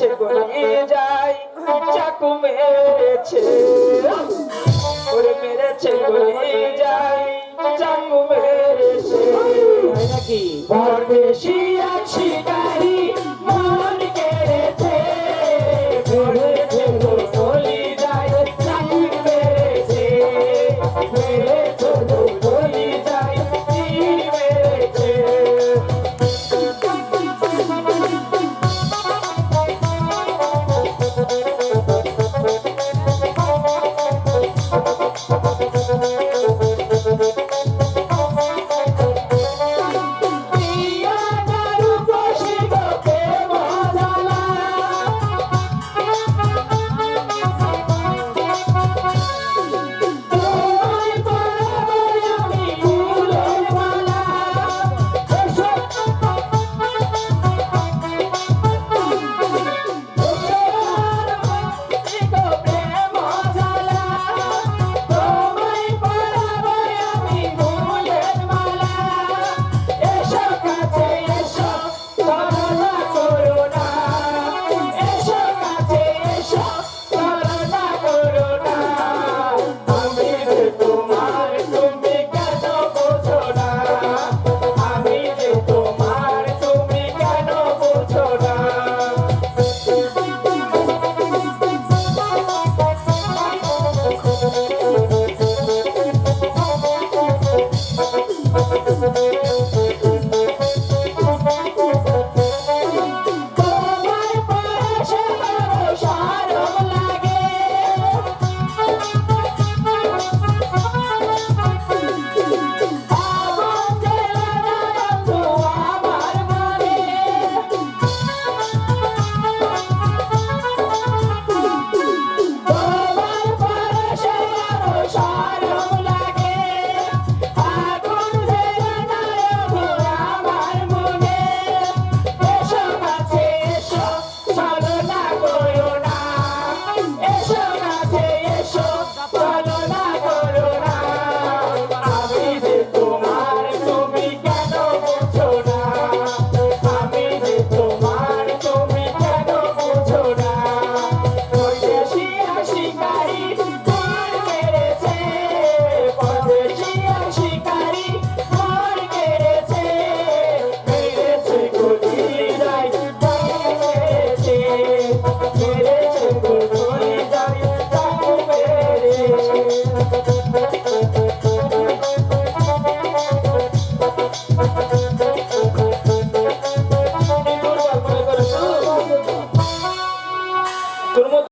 মেরেছে গড়িয়ে যায় চাকু মেরেছে। ওরে মেরেছে গড়িয়ে যায় চাকু মেরেছে। নাকি? পরদেশি এক শিকারি মন কেড়েছে। মেরেছে গড়ি চাকু মেরেছে।